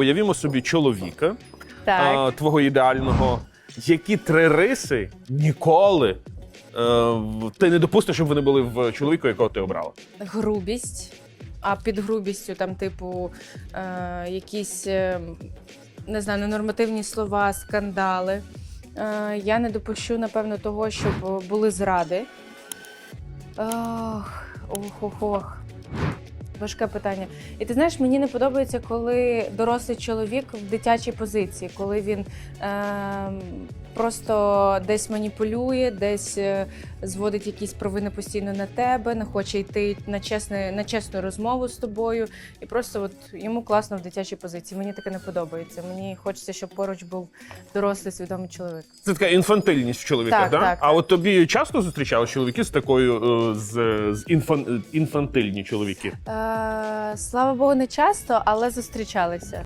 Уявімо собі чоловіка, Так. а, твого ідеального. Які три риси ніколи е, в- ти не допустиш, щоб вони були в чоловіку, якого ти обрала? грубість. А під грубістю, там, типу, е, якісь е, не знаю, ненормативні слова, скандали. Е, я не допущу, напевно, того, щоб були зради. Ох, ох, ох, ох. Важке питання. І ти знаєш, мені не подобається, коли дорослий чоловік в дитячій позиції, коли він е, просто десь маніпулює, десь е, зводить якісь провини постійно на тебе, не хоче йти на чесне, на чесну розмову з тобою. І просто от йому класно в дитячій позиції. Мені таке не подобається. Мені хочеться, щоб поруч був дорослий свідомий чоловік. Це така інфантильність в чоловіках, Так, да? так, а от тобі часто зустрічали чоловіки з такою е, з, з інфан, інфантильні чоловіки? Е, слава Богу, не часто, але зустрічалися.